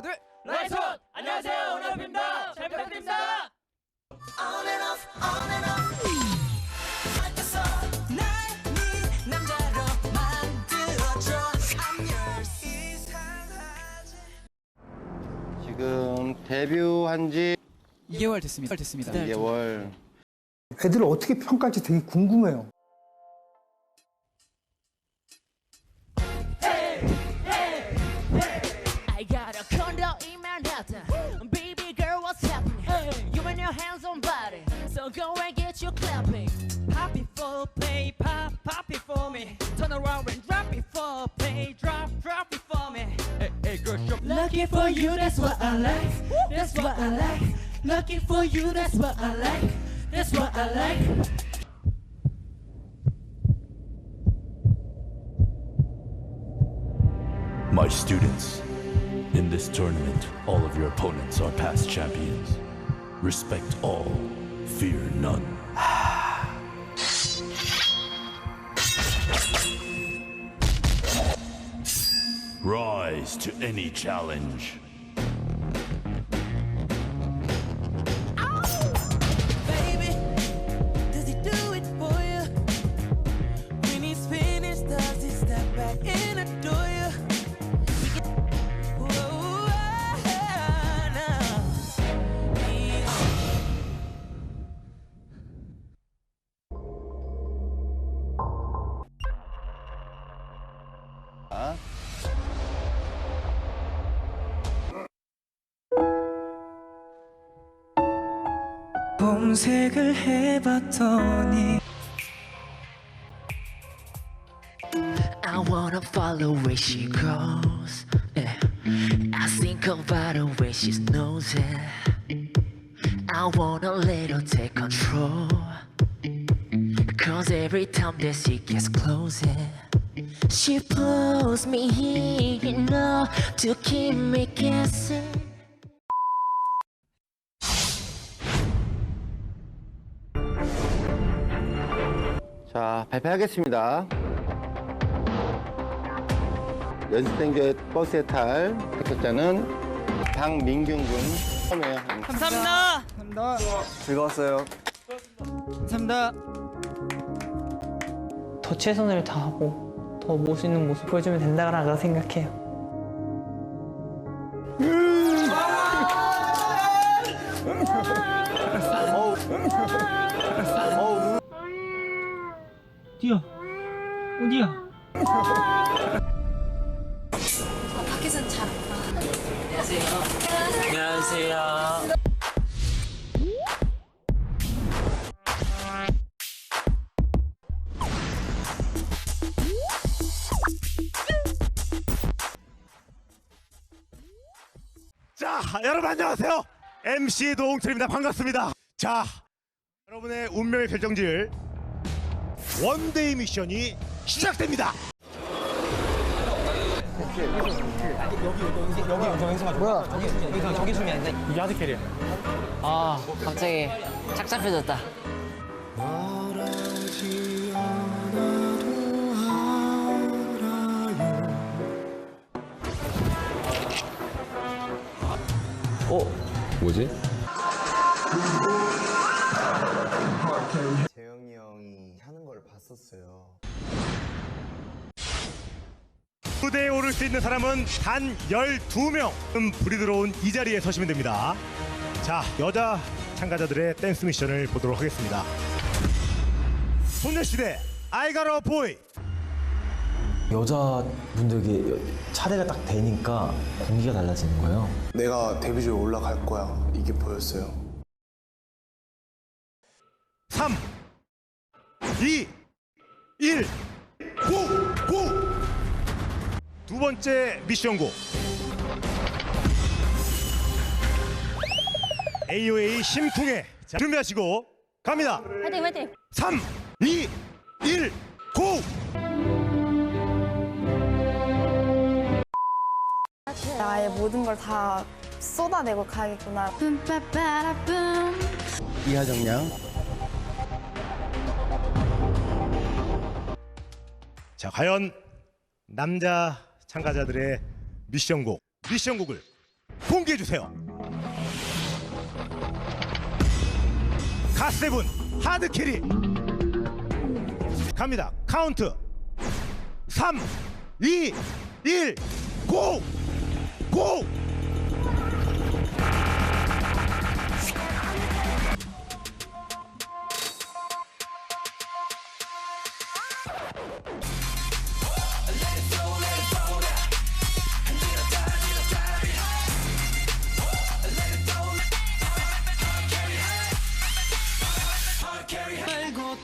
하나 둘 라이트 안녕하세요 오너입니다 잘 부탁드립니다 on and off, on and off. 어째서 날네 남자로 만들어줘. I'm yours. 이상하지. 지금 데뷔한 지 2개월 됐습니다 됐습니다 2개월 애들을 어떻게 평가할지 되게 궁금해요. Play pop pop it for me turn around and drop it for play drop drop it for me hey hey girl show Lucky for you, that's what I like. That's what I like. Lucky for you, that's what I like. That's what I like. My students, in this tournament, all of your opponents are past champions. Respect all, fear none. Rise to any challenge. Baby, 검색을 해봤더니 I wanna follow where she goes. Yeah. I think about the way she knows it. I wanna let her take control. Cause every time that she gets closer, she pulls me in enough to keep me guessing. 자 발표하겠습니다. 연습생 교회 버스에 탈 합격자는 박민균 군 처음이에요 감사합니다. 감사합니다. 즐거웠어요. 감사합니다. 더 최선을 다하고 더 멋있는 모습 보여주면 된다고 생각해요. 뛰어 어디야? 안녕하세요 자, 여러분 안녕하세요. MC 노홍철입니다. 반갑습니다. 자, 여러분의 운명의 결정지을 원데이 미션이 시작됩니다. 갑자기 착잡해졌다. 재영이 봤었어요. 무대에 오를 수 있는 사람은 단 12명. 음, 불이 들어온 이 자리에 서시면 됩니다. 자, 여자 참가자들의 댄스 미션을 보도록 하겠습니다. 소녀시대 아이가러 보이. 여자분들에게 차례가 딱 되니까 공기가 달라지는 거예요. 내가 데뷔조에 올라갈 거야. 이게 보였어요. 3 2 1 고! 고! 두 번째 미션 고 AOA 심쿵해 자, 준비하시고 갑니다 화이팅, 화이팅! 3 2 1 고! 나의 모든 걸 다 쏟아내고 가야겠구나. 이하정 양 자 과연 남자 참가자들의 미션곡 미션곡을 공개해 주세요. 가세븐 하드 캐리 갑니다. 카운트 3 2 1 고! 고!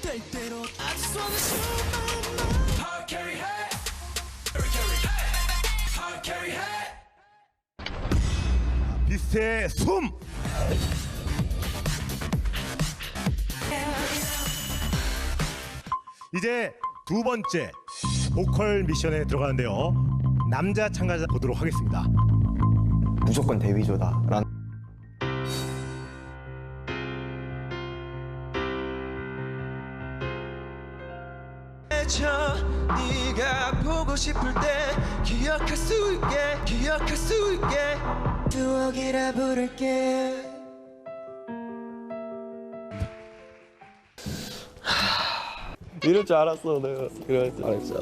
될 대로 I just wanna show my love Hard carry hey Hard carry hey Hard carry hey 비스의 숨! 이제 두 번째 보컬 미션에 들어가는데요. 남자 참가자 보도록 하겠습니다. 무조건 데뷔조다. 라는 저 네가 보고 싶을 때 기억할 수 있게 기억할 수 있게 추억이라 부를게 이럴 줄 알았어, 내가. 이럴 줄 알았잖아.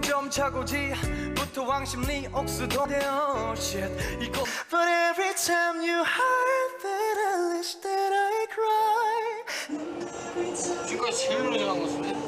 용점 차고지 부터 왕십리 옥수도 되어 shit 이거 But every time you hurt that I wish that I cry 지금까지 제일 노래 잘한 것 같은데?